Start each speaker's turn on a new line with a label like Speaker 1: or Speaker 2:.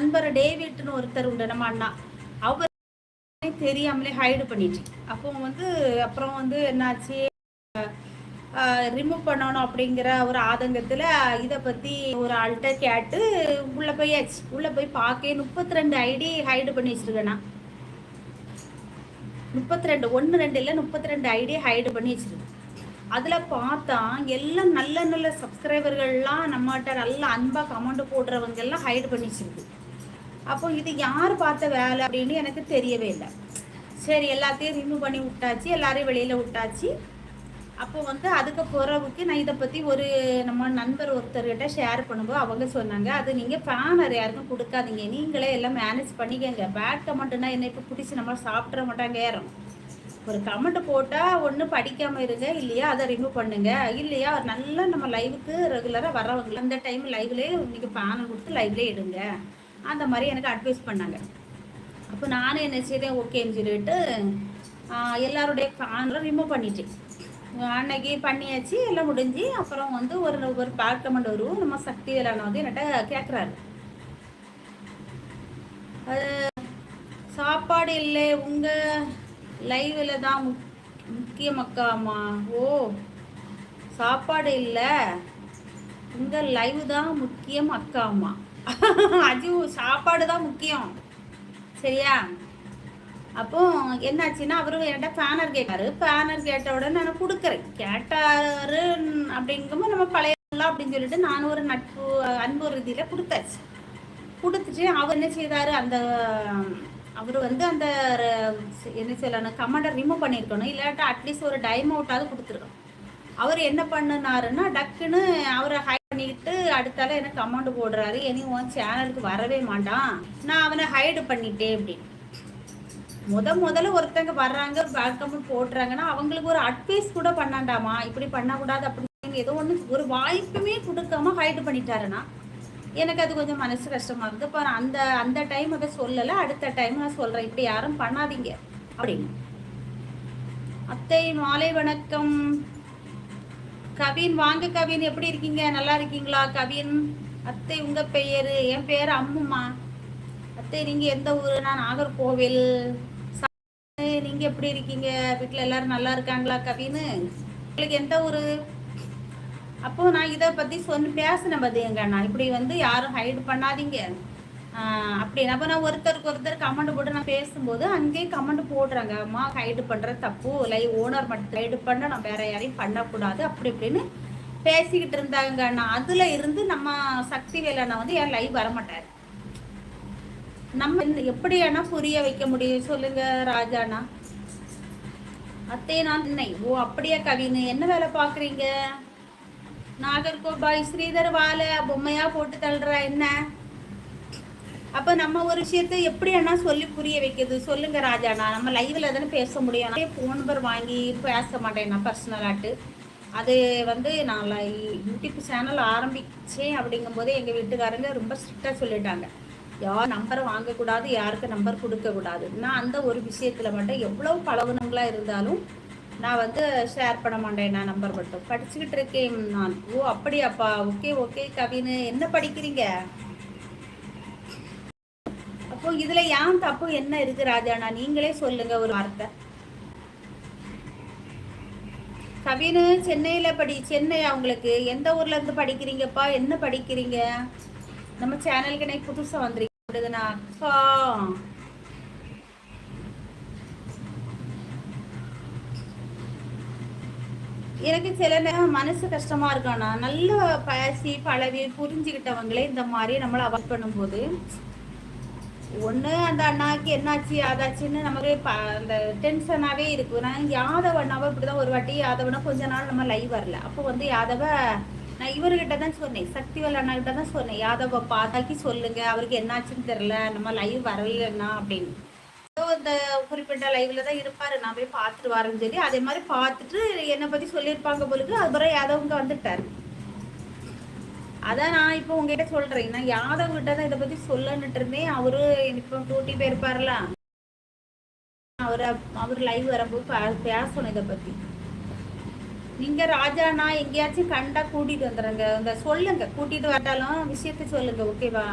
Speaker 1: நண்பர் டேவிட்னு ஒருத்தர் உண்டு நம்ம அண்ணா. அவர் தெரியாமலே ஹைடு பண்ணிட்டு அப்போ வந்து அப்புறம் வந்து என்னாச்சு? ரிமூவ் பண்ணணும் அப்படிங்கிற ஒரு ஆதங்கத்தில் இதை பற்றி ஒரு ஆள்கிட்ட கேட்டு உள்ளே போயாச்சு. உள்ளே போய் பார்க்க முப்பத்தி ரெண்டு ஐடி ஹைடு பண்ணி வச்சுருக்கேண்ணா முப்பத்தி ரெண்டு ஒன்று ரெண்டு இல்லை முப்பத்தி ரெண்டு ஐடி ஹைடு பண்ணி வச்சுருக்கேன் அதில் பார்த்தா எல்லாம் நல்ல நல்ல சப்ஸ்கிரைபர்கள்லாம் நம்மகிட்ட நல்ல அன்பாக கமெண்ட் போடுறவங்க எல்லாம் ஹைடு பண்ணி வச்சிருக்கு அப்போ இது யார் பார்த்த வேலை அப்படின்னு எனக்கு தெரியவே இல்லை. சரி எல்லாத்தையும் ரிமூவ் பண்ணி விட்டாச்சு எல்லாரையும் வெளியில் விட்டாச்சு. அப்போ வந்து அதுக்கு பிறவுக்கு நான் இதை பற்றி ஒரு நம்ம நண்பர் ஒருத்தர்கிட்ட ஷேர் பண்ணும்போது அவங்க சொன்னாங்க அது நீங்கள் ஃபேனர் யாருக்கும் கொடுக்காதீங்க. நீங்களே எல்லாம் மேனேஜ் பண்ணிக்கங்க. பேட் கமெண்ட்னா என்ன இப்போ பிடிச்சி நம்ம சாப்பிட்ற மாட்டாங்க. ஏறும். ஒரு கமெண்ட் போட்டால் ஒன்று படிக்காமல் இருங்க இல்லையா அதை ரிமூவ் பண்ணுங்க. இல்லையா நல்லா நம்ம லைவுக்கு ரெகுலராக வரவங்க அந்த டைம் லைவ்லேயே இன்றைக்கி பேனல் கொடுத்து லைவ்லேயே எடுங்க. அந்த மாதிரி எனக்கு அட்வைஸ் பண்ணாங்க. அப்போ நானும் என்ன செய்தேன் ஓகேன்னு சொல்லிட்டு எல்லாருடைய ஃபேனரும் ரிமூவ் பண்ணிட்டேன். அன்னைக்கு பண்ணியாச்சு எல்லாம் முடிஞ்சு அப்புறம் வந்து ஒரு ஒரு பார்க்கமெண்ட் வரும். நம்ம சக்தி வேளாண் வந்து என்கிட்ட கேட்குறாரு சாப்பாடு இல்லை உங்கள் லைவில் தான் முக் முக்கியம் அக்காமா ஓ சாப்பாடு இல்லை. உங்கள் லைவ் தான் முக்கியம் அக்காமா அது சாப்பாடு தான் முக்கியம். சரியா? அப்போ என்னாச்சுன்னா அவரும் என்கிட்ட பேனர் கேட்டாரு. பேனர் கேட்ட உடனே நான் கொடுக்குறேன். கேட்டாரு அப்படிங்கும்போது நம்ம பழைய அப்படின்னு சொல்லிட்டு நான் ஒரு நட்பு அன்பு ரீதியில் கொடுத்தாச்சு. கொடுத்துட்டு அவர் என்ன செய்தாரு? அந்த அவர் வந்து அந்த என்ன சொல்லணும் கமெண்டை ரிமூவ் பண்ணியிருக்கணும் இல்லாட்டா அட்லீஸ்ட் ஒரு டைம் அவுட்டாவது கொடுத்துருக்கணும். அவர் என்ன பண்ணினாருன்னா டக்குன்னு அவரை ஹை பண்ணிக்கிட்டு அடுத்தால எனக்கு அமௌண்ட் போடுறாரு. இனி உன் சேனலுக்கு வரவே மாட்டான். நான் அவனை ஹைடு பண்ணிட்டேன் அப்படின்னு. முத முதல்ல ஒருத்தங்க வர்றாங்க பேக் போடுறாங்கன்னா அவங்களுக்கு ஒரு அட்வைஸ் கூட பண்ணாண்டாமா? இப்படி பண்ணக்கூடாது அப்படின்னு ஏதோ ஒன்று ஒரு வாய்ப்புமே கொடுக்காம ஹைடு பண்ணிட்டாருன்னா எனக்கு அது கொஞ்சம் மனசு கஷ்டமா இருக்குது. இப்போ அந்த அந்த டைம் அதை சொல்லலை அடுத்த டைம் நான் சொல்கிறேன் இப்படி யாரும் பண்ணாதீங்க அப்படின்னு. அத்தை மாலை வணக்கம். கவின் வாங்க கவின் எப்படி இருக்கீங்க? நல்லா இருக்கீங்களா? கவின் அத்தை உங்க பெயர்? என் பெயர் அம்முமா. அத்தை நீங்க எந்த ஊர் நான் நாகர்கோவில் நீங்க எப்படி இருக்கீங்க? வீட்டுல எல்லாரும் நல்லா இருக்காங்களா கவின்னு உங்களுக்கு எந்த ஊரு? அப்போ நான் இதை பத்தி சொன்ன பேசினேன் பதியங்க நான் இப்படி வந்து யாரும் ஹைட் பண்ணாதீங்க. அப்படின்னு அப்போ நான் ஒருத்தருக்கு ஒருத்தர் கமெண்ட் போட்டு நான் பேசும்போது அங்கேயே கமெண்ட் போடுறாங்க. அம்மா ஹைடு பண்ணுற தப்பு. லைவ் ஓனர் மட்டும் ஹைடு பண்ண நான் வேற யாரையும் பண்ணக்கூடாது. அப்படி இப்படின்னு பேசிக்கிட்டு இருந்தாங்க நான் அதுல இருந்து நம்ம சக்தி வேலைனா வந்து யார் லைவ் வர மாட்டார் நம்ம எப்படியானா புரிய வைக்க முடியும். சொல்லுங்க ராஜானா அத்தே நான் ஓ அப்படியா கவின்னு என்ன வேலை பாக்குறீங்க நாகர்கோபாய் ஸ்ரீதர் வாழை பொம்மையா போட்டு தள்ளுற என்ன? அப்போ நம்ம ஒரு விஷயத்த எப்படி என்ன சொல்லி புரிய வைக்கிறது? சொல்லுங்க ராஜாண்ணா. நம்ம லைவ்ல தானே பேச முடியும். ஃபோன் நம்பர் வாங்கி பேச மாட்டேன் நான் பர்சனலாட்டு அது வந்து நான் யூடியூப் சேனல் ஆரம்பித்தேன் அப்படிங்கும்போதே எங்கள் வீட்டுக்காரங்க ரொம்ப ஸ்ட்ரிக்டாக சொல்லிட்டாங்க. யார் நம்பரை வாங்கக்கூடாது யாருக்கு நம்பர் கொடுக்கக்கூடாது. நான் அந்த ஒரு விஷயத்தில் மட்டும் எவ்வளோ பழகுனங்களாக இருந்தாலும் நான் வந்து ஷேர் பண்ண மாட்டேன் நான் நம்பர் மட்டும். படிச்சுக்கிட்டு இருக்கேன் நான். ஓ அப்படியாப்பா. ஓகே ஓகே கவின்னு என்ன படிக்கிறீங்க? அப்போ இதுல ஏன் தப்பு என்ன இருக்கு ராஜாண்ணா நீங்களே சொல்லுங்க ஒரு வார்த்தை. கவினு சென்னையில படி சென்னை அவங்களுக்கு எந்த ஊர்ல இருந்து படிக்கிறீங்கப்பா? என்ன படிக்கிறீங்க? நம்ம சேனலுக்கு எனக்கு புதுசா வந்துருக்கீங்க. அக்கா எனக்கு சில நேரம் மனசு கஷ்டமா இருக்கானா நல்ல பேசி பழவி புரிஞ்சுக்கிட்டவங்களே இந்த மாதிரி நம்மளை அவாய்ட் பண்ணும்போது ஒன்று அந்த அண்ணாக்கு என்னாச்சு அதாச்சுன்னு நமக்கு அந்த டென்ஷனாகவே இருக்கு. நான் யாதவ அண்ணாவை இப்படிதான் ஒரு வாட்டி யாதவனா கொஞ்ச நாள் நம்ம லைவ் வரல. அப்போ வந்து யாதவ நான் இவர்கிட்ட தான் சொன்னேன். சக்திவேல் அண்ணா கிட்ட தான் சொன்னேன். யாதவ பார்த்தாக்கி சொல்லுங்க அவருக்கு என்னாச்சுன்னு தெரில நம்ம லைவ் வரலன்னா அப்படின்னு. இந்த குறிப்பிட்ட லைவ்ல தான் இருப்பாரு. நான் போய் பார்த்துட்டு வரேன்னு சொல்லி அதே மாதிரி பார்த்துட்டு என்னை பத்தி சொல்லியிருப்பாங்க போலுக்கு அதுக்கப்புறம் யாதவங்க வந்துட்டாரு. அதான் நான் இப்போ உங்ககிட்ட சொல்றேன். நான் யாதவ் கிட்ட தான் இதை பத்தி சொல்லணுட்டு இருந்தேன். அவரு இப்போ டூட்டி போயிருப்பாருல அவரு அவர் லைவ் வரும்போது பேசணும் இதை பத்தி. நீங்க ராஜா நான் எங்கேயாச்சும் கண்டா கூட்டிட்டு வந்துடுறேங்க இந்த சொல்லுங்க. கூட்டிட்டு வந்தாலும் விஷயத்த சொல்லுங்க ஓகேவா